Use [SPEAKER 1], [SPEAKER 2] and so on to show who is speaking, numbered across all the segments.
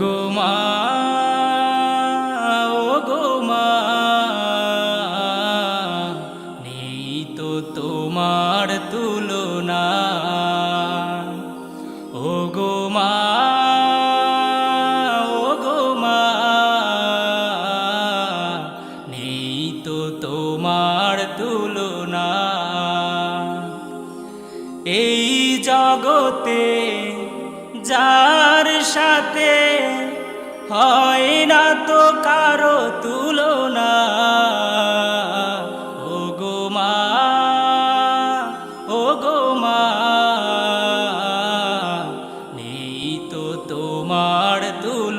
[SPEAKER 1] গো মা, ও গো মা। নেই তো তোমার তুলনা। ও গো মা, ও গো মা। নেই তো তোমার তুলনা। এই জগতে যার সাথে হয় না তো কারও তুলনা। ও গো মা ও গো মা নেই তো তোমার তুলনা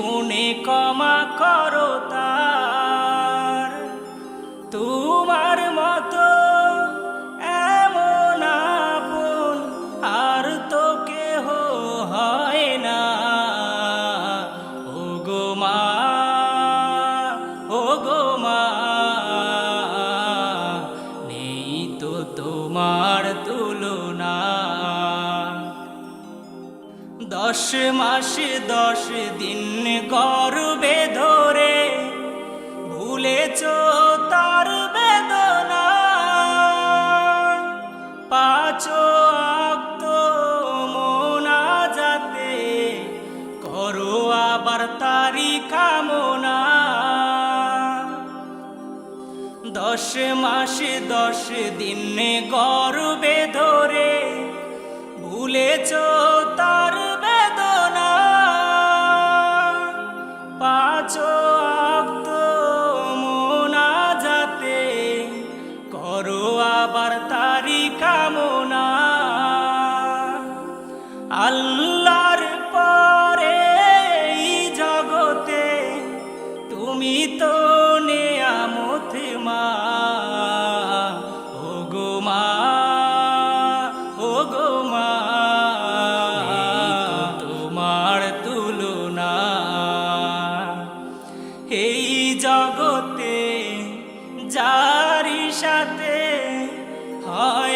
[SPEAKER 1] গুণে ক্ষমা করো তার। তোমার দশ মাস, দশ দিন গর্বে ধরে। ভুলেছ তার বেদনা। পাঁচ আক্ত মোনা যাতে করো আবার তারি কামনা। দশ মাস, দশ দিন গর্বে ধরে। ভুলেছ মা তোমার তুলনা। এই জগতে যারি সাথে হয়